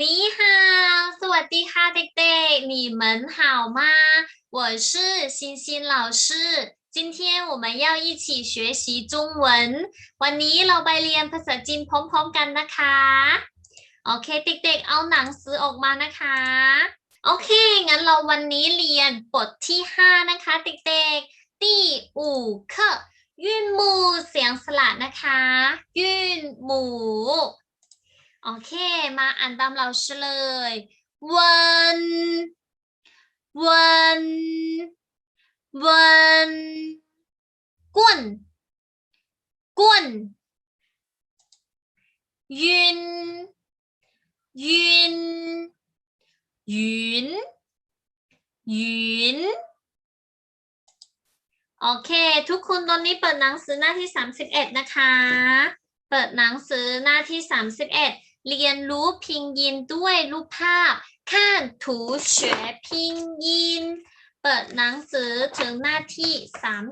你好，สวัสดีค่ะเด็กๆ，你们好吗？我是欣欣老师。今天我们要一起学习中文。วันนี้เราไปเรียนภาษาจีนพร้อมๆกันนะคะ โอเค เด็กๆ เอาหนังสือออกมานะคะ โอเค งั้นเราวันนี้เรียนบทที่ 5 นะคะ เด็กๆ第五课ยื่นมูเสียงสระนะคะ ยื่นหมู โอเค มาอ่านตามเราเฉลยวันวันวันกวนกวนยืนยืนยืนยืนโอเค ทุกคนตอนนี้เปิดหนังสือหน้าที่ 31 นะคะ เปิดหนังสือหน้าที่ 31 เรียนรู้พิงยินด้วยรูปภาพข้านถูเฉวยพิงยิน เปิดหนังสือถึงหน้าที่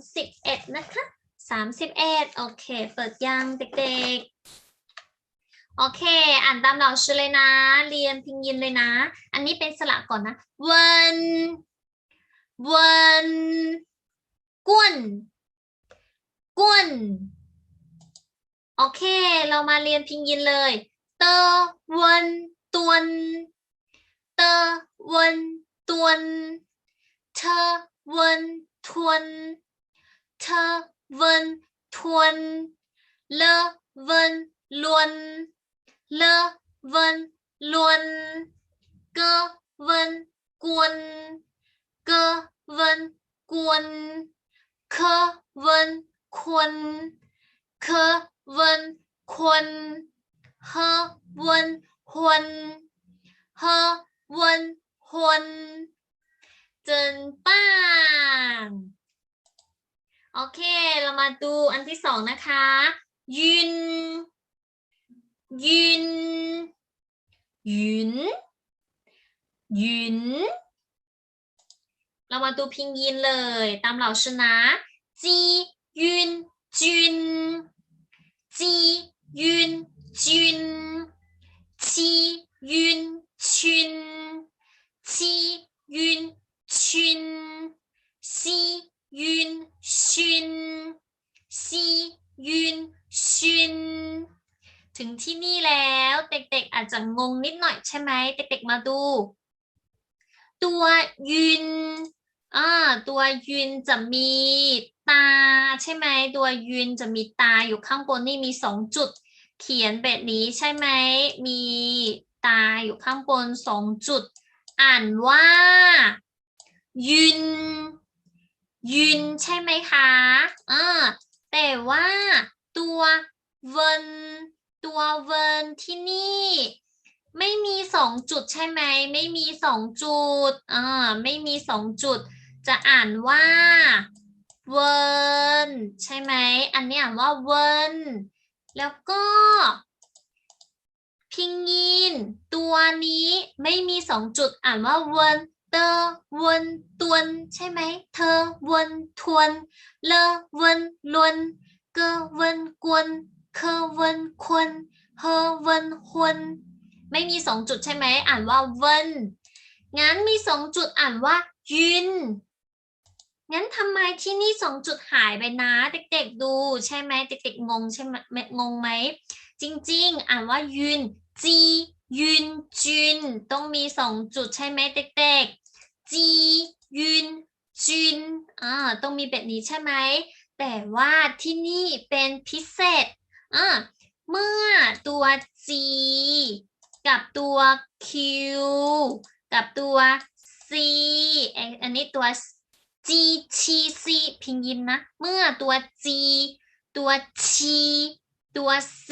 31 นะคะ 31 โอเค เปิดยังเด็กๆ โอเค อ่านตามเราชื่อเลยนะ เรียนพิงยินเลยนะ อันนี้เป็นสระก่อนนะวันวันกวนกวนโอเค เรามาเรียนพิงยินเลย ตอวันตวนเตอวันตวนเธอวันทวนเธอวันทวนเลวันลวนเลวันลวนเกวันกวนเกวันกวนเควันควรเควันควร ฮวนหวนฮวนหวนจินป้างโอเค เรามาดูอันที่สองนะคะ ยืน ยืน ยืน ยืน เรามาดูพิงยินเลย ตามเหล่าชนะจียืน จุนจียืน จุนชียืนชุนชียืนชุนซียืนชุนซียืนชุนถึงที่นี่แล้วเด็กๆอาจจะงงนิดหน่อยใช่ไหมเด็กๆมาดู ตัวยืนอ่าตัวยืนจะมีตาใช่ไหมตัวยืนจะมีตาอยู่ข้างบนนี่มีสองจุด เขียนแบบนี้ใช่ไหม มีตาอยู่ข้างบนสองจุด อ่านว่ายืนยืนใช่ไหมคะอ่าแต่ว่าตัวเวนตัวเวนที่นี่ ไม่มีสองจุดใช่ไหม ไม่มีสองจุดอ่าไม่มีสองจุด จะอ่านว่าเวินใช่ไหม อันนี้อ่านว่าเวิน แล้วก็พิงยิน ตัวนี้ไม่มีสองจุดอ่านว่าเวินเตอเวินตวนใช่ไหมเธอเวินทวนเลเวินลวนเกเวินกวนเคเวินควรเฮเวินหวนไม่มีสองจุดใช่ไหมอ่านว่าเวินงั้นมีสองจุดอ่านว่ายืน งั้นทำไมที่นี่สองจุดหายไปนะ เด็กๆดูใช่ไหมเด็กๆงงใช่ไหมงงไหม จริงๆ อ่านว่ายืนจียืนจุนต้องมีสองจุดใช่ไหมเด็กๆจียืนจุนอ่าต้องมีแบบนี้ใช่ไหม แต่ว่าที่นี่เป็นพิเศษอ่าเมื่อตัว G กับตัว Q กับตัว C เอ่ออันนี้ตัว G ชี C พิงยินนะ เมื่อตัว G ตัวชีตัว C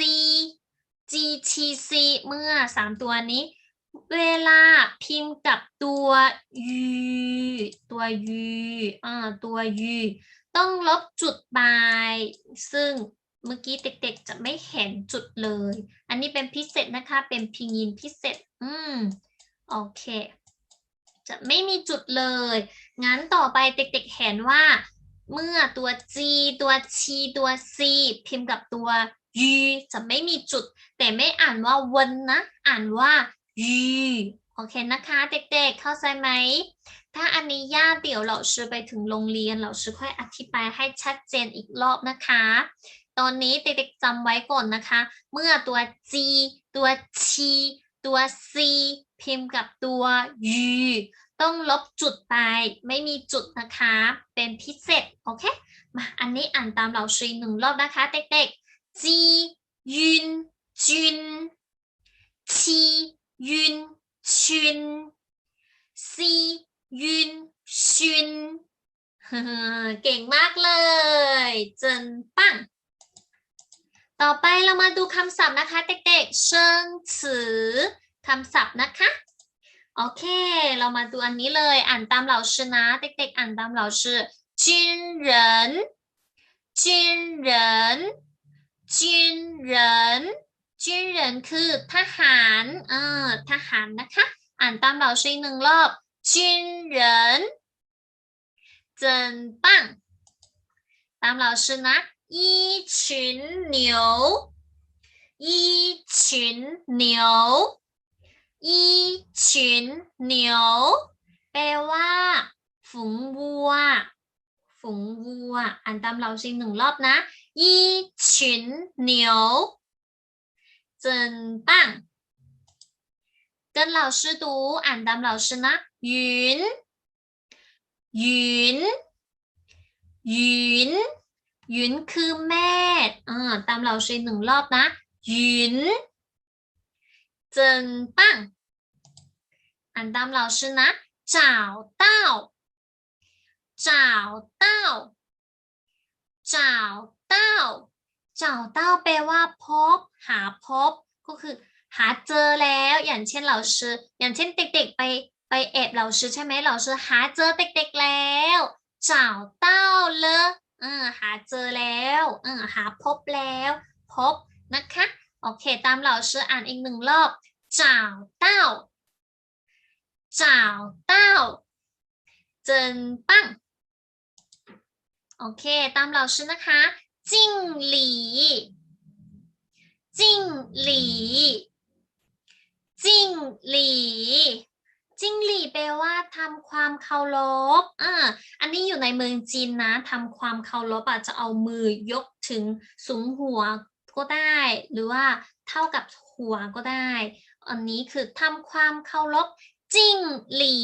G ชี C เมื่อสามตัวนี้ เวลาพิมพ์กับตัว U ตัว U อ่าตัว U ต้องลบจุดบาย ซึ่งเมื่อกี้เด็กๆจะไม่เห็นจุดเลย อันนี้เป็นพิเศษนะคะ เป็นพิงยินพิเศษ อืม โอเค จะไม่มีจุดเลย งั้นต่อไปเด็กๆเห็นว่า เมื่อตัว G ตัว T ตัว C พิมพ์กับตัว U จะไม่มีจุด แต่ไม่อ่านว่าวนนะ อ่านว่ายูโอเคนะคะ เด็กๆ เข้าใจไหม ถ้าอันนี้ยากเดี๋ยวเราชื่อไปถึงโรงเรียนเราชื่อค่อยอธิบายให้ชัดเจนอีกรอบนะคะ ตอนนี้เด็กๆจำไว้ก่อนนะคะ เมื่อตัว G ตัว T ตัว C พิมพ์กับตัว U ต้องลบจุดไป ไม่มีจุดนะคะ เป็นพิเศษ โอเค มาอันนี้อ่านตามเราชีหนึ่งรอบนะคะ เด็กๆ G ยืนจุน T ยืนชุน C ยืนชุนเก่งมากเลยจนปังต่อไปเรามาดูคำศัพท์นะคะ เด็กๆ เชิงสือคำศัพท์นะคะ โอเค เรามาดูอันนี้เลย อ่านตามเหาชนะ เด็กๆ อ่านตามเหล่าชื่อจินเรนจินเรนจินเรนจินเรนคือทหารเออทหารนะคะ อ่านตามเหาชื่หนึ่งรอบจินเรนจินปังตามเหาชนะอีฉินเหนียวอีฉินเหนียว 群牛一群牛一群牛แปลว่า ฝูงวัว ฝูงวัว อ่านตามเราสิหนึ่งรอบนะ一群牛真棒跟老师读อ่านตาม老师นะ云云云หยุนคือแม่อ่าตามเราใช้หนึ่งรอบนะห ยุนเจินปังอ่านตามเราชื่อนะจ่าวเต้จ่าวเต้าจ่าวเต้าจ่าวเต้าแปลว่าพบ หาพบ ก็คือ หาเจอแล้ว อย่างเช่นเราชื่อย่างเช่นเด็กๆไปไปแอบเราชื่อใช่ไหมเราชื่อหาเจอเด็กๆแล้วจ่าวเต้าเลยเออหาเจอแล้วเออหาพบแล้ว พบนะคะ โอเค ตามเราชื่ออ่านอีกหนึ่งรอบจ่าวเต้าจ่าวเต้าเจินปังโอเค ตามเราชื่อนะคะ จิ้งหลีจิ้งหลีจิ้งหลีจิ้งหลีแปลว่าทำความเคารพอ่าอันนี้อยู่ในเมืองจีนนะทำความเคารพอาจจะเอามือยกถึงสูงหัวก็ได้ หรือว่าเท่ากับหัวก็ได้ อันนี้คือทำความเคารพจิ้งหลี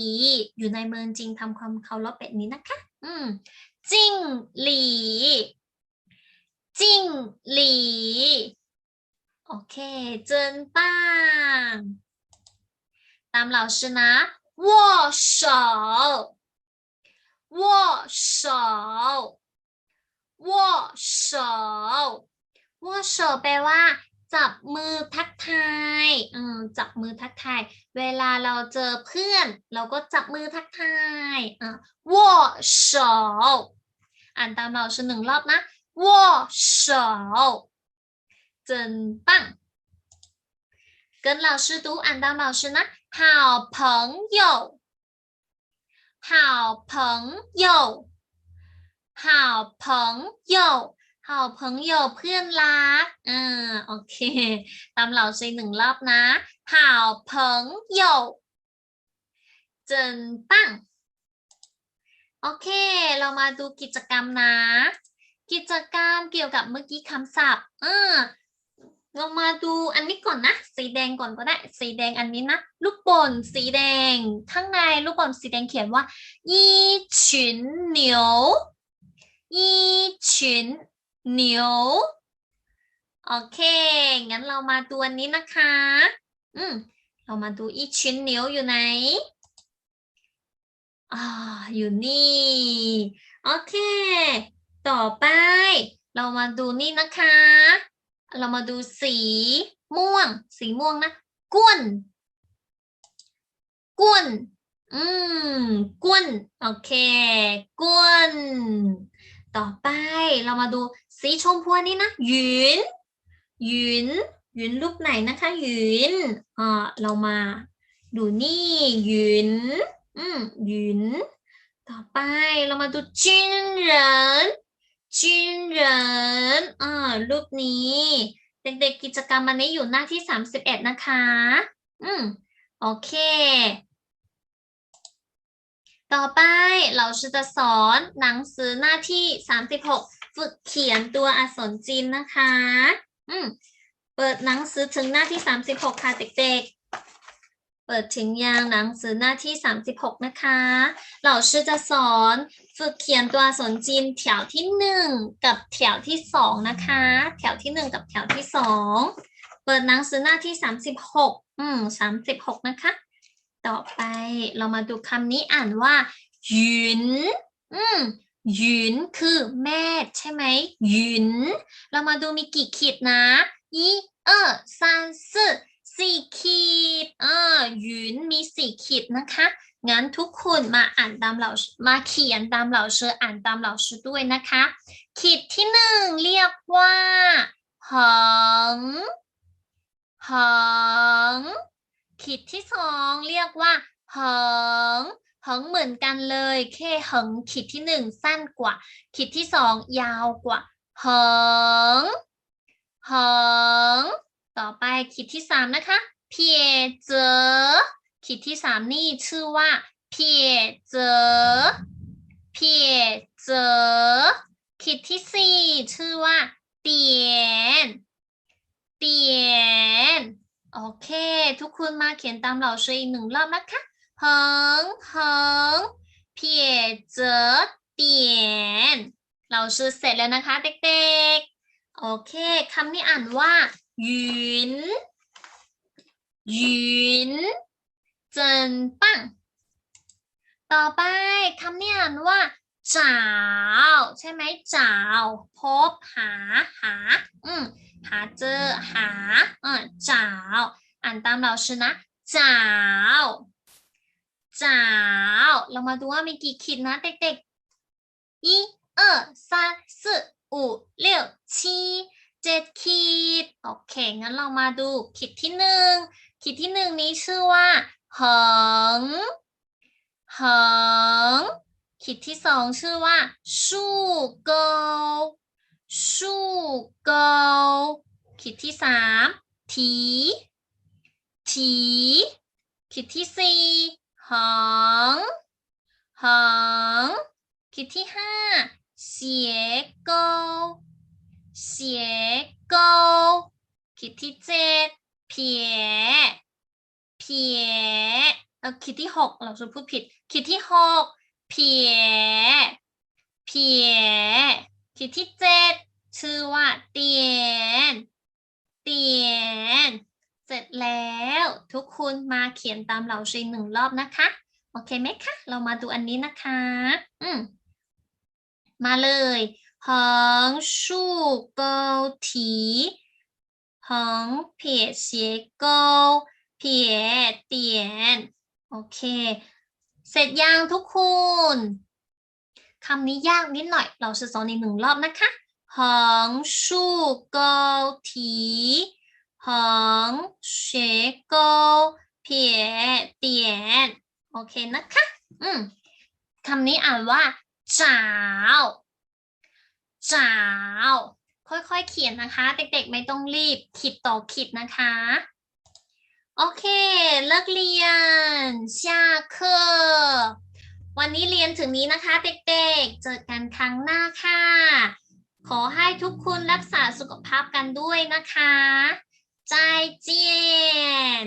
อยู่ในเมืองจีนทำความเคารพแบบนี้นะคะ อืมจิ้งหลี จิ้งหลี โอเคเจินป้างตาม老师นะ握手握手握手 握手แปลว่า จับมือทักทายอืมจับมือทักทาย เวลาเราเจอเพื่อน เราก็จับมือทักทายอ่ะ握手อ่านตามเราชหนึ่งรอบนะ握手真棒跟老师读อ่านตาม老师นะ好朋友好朋友好朋友 好朋友เพื่อนรักอ่าโอเค ตามเราใช้หนึ่งรอบนะ好朋友真棒โอเค เรามาดูกิจกรรมนะ กิจกรรมเกี่ยวกับเมื่อกี้คำศัพท์อ่าเรามาดูอันนี้ก่อนนะ สีแดงก่อนก็ได้ สีแดงอันนี้นะ ลูกบอลสีแดง ข้างในลูกบอลสีแดงเขียนว่า一 เหนีวโอเค งั้นเรามาตัวนี้นะคะ อืม เรามาดูอีชิ้นเนียวอยู่ไหน อ่า อยู่นี่ โอเค ต่อไป เรามาดูนี่นะคะ เรามาดูสีม่วง สีม่วงนะกุนกุนอืมกุนโอเคกุน ต่อไปเรามาดูสีชมพูนี้นะหยุนหยุนหยุนรูปไหนนะคะหยุนอ่าเรามาดูนี่หยุนอืมหยุนต่อไปเรามาดูจินเหรินจินเหรินอ่ารูปนี้ เด็กๆกิจกรรมอันนี้อยู่หน้าที่ 31 นะคะ อืมโอเค ต่อไปเราจะสอนหนังสือหน้าที่ 36 ฝึกเขียนตัวอักษรจีนนะคะ อืม เปิดหนังสือถึงหน้าที่ 36 ค่ะเด็กๆ เปิดถึงยังหนังสือหน้าที่ 36 นะคะ เราจะสอนฝึกเขียนตัวอักษรจีนแถวที่ 1 กับแถวที่ 2 นะคะ แถวที่ 1 กับแถวที่ 2 เปิดหนังสือหน้าที่ 36 อืม36 นะคะ ต่อไป เรามาดูคำนี้อ่านว่าหยุนอืมหยุนคือแม่ใช่ไหมหยุนเรามาดูมีกี่ขีดนะยี่เออสามสี่สี่ขีดเออหยุนมีสี่ขีดนะคะ งั้นทุกคนมาอ่านตามเรามาเขียนตามเราเชื่ออ่านตามเราเชื่อด้วยนะคะ ขีดที่หนึ่งเรียกว่าหงหง ขีดที่สองเรียกว่าหงหงเหมือนกันเลยแค่หงขีดที่หนึ่งสั้นกว่า ขีดที่สองยาวกว่าหงหงต่อไปขีดที่สามนะคะเพียเจอขีดที่สามนี่ชื่อว่าเพียเจอเพียเจอขีดที่สี่ชื่อว่าเตียนเตียน โอเค ทุกคนมาเขียนตามเราช่วยอีกหนึ่งรอบนะคะเหิงเหิงเพียเจอเตียนเราชื่อเสร็จแล้วนะคะเด็กๆ โอเคคำนี้อ่านว่าหยุนหยุนเจินปังต่อไปคำนี้อ่านว่าจ่าวใช่ไหมจ่าวพบหาหา อืม หาเจอหาเออจาวอ่านตาม老师นะจาวจาวเรามาดูว่ามีกี่ขีดนะเด็กๆอีเออซาสึอูเลี้ยวชีเจ็ดขีดโอเคงั้นเรามาดูขีดที่หนึ่งขีดที่หนึ่งนี้ชื่อว่าหงหงขีดที่สองชื่อว่า ชูเก สู้เกาขีดที่สามถีถีขีดที่สี่หงหงขีดที่ห้าเสียเกาเสียเกาขีดที่เจ็ดเพียเพียเออขีดที่หกเราจะพูดผิดขีดที่หกเพียเพียขีดที่เจ็ด ชื่อว่าเตียน เตียน เสร็จแล้วทุกคนมาเขียนตามเราชีหนึ่งรอบนะคะ โอเคไหมคะ เรามาดูอันนี้นะคะ อืมมาเลยหงสู้เกาถีหงเพียเสียเกาเพียเตียน โอเค เสร็จยังทุกคนคำนี้ยากนิดหน่อย เราจะสอนอีกหนึ่งรอบนะคะ หงสู้เกาถีหงเสียเกาเพียเตียนโอเคนะคะ อืมคำนี้อ่านว่าจ้าวจ้าวค่อยๆ เขียนนะคะ เด็กๆ ไม่ต้องรีบ ขีดต่อขีดนะคะ โอเค เลิกเรียน下课วันนี้เรียนถึงนี้นะคะ เด็กๆ เจอกันครั้งหน้าค่ะ ขอให้ทุกคนรักษาสุขภาพกันด้วยนะคะใจเจียน